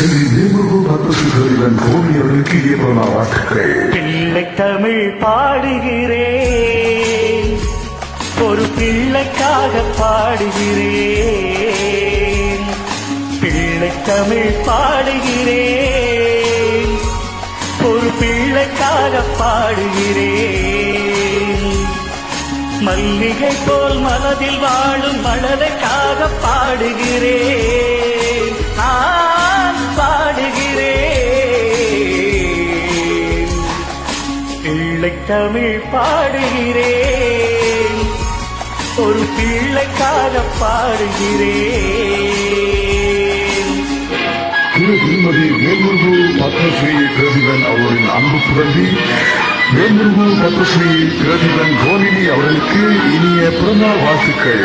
ஸ்ரீ நேமுருகு பத்மசுகரிவன் கோவியவர்களுக்கு ஏற்பட வாழ்த்துக்கள். பிள்ளை தமிழ் பாடுகிறேன். ஒரு பிள்ளைக்காக பாடுகிறேன். பிள்ளை தமிழ் பாடுகிறேன். ஒரு பிள்ளைக்காக பாடுகிறேன். மல்லிகை போல் மனதில் வாழும் மலரைக்காக பிள்ளை தமிழ் பாடுகிறேன். ஒரு பிள்ளைக்காக பாடுகிறேன். திரு திருமதி வேல்முருகு பத்மஸ்ரீ பிரதிபன் அவரின் அன்பு புதல்வி வேல்முருகு பத்மஸ்ரீ பிரதிபன் கோலினி அவர்களுக்கு இனிய பிறந்தநாள் வாழ்த்துக்கள்.